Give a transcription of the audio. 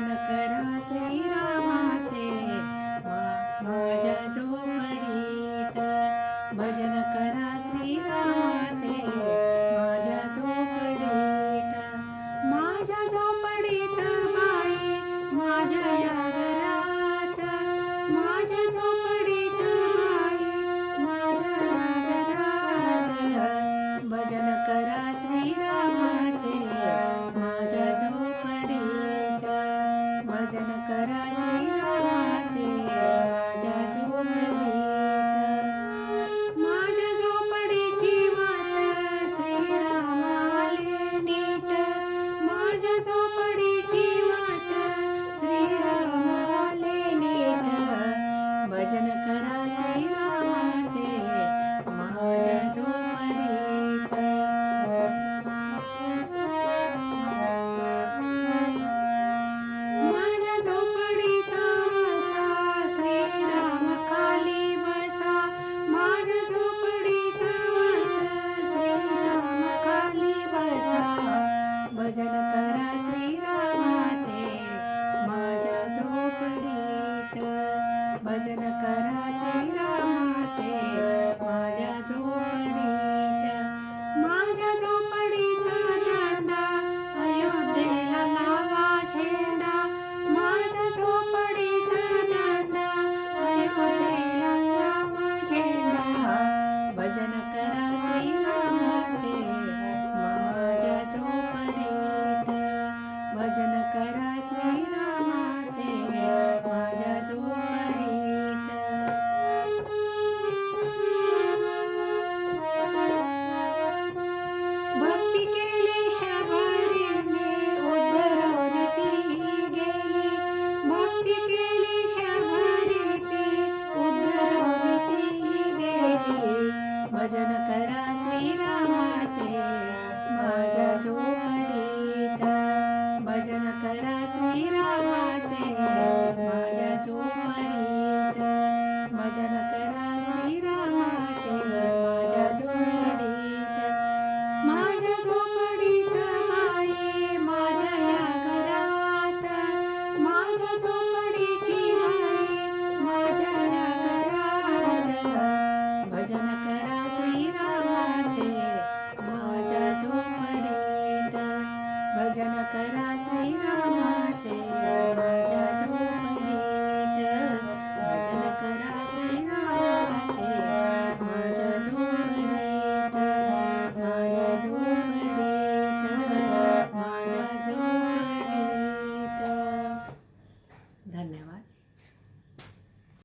दर्शन करा श्रीरामाचे. माझ्या झोपडीत भजन करा श्रीरामाचे. माझ्या झोपडीत माझ्या झोपडीत बाई माझ्या या घरात. माझ्या झोप ಭಜನ ಕರ ಕರ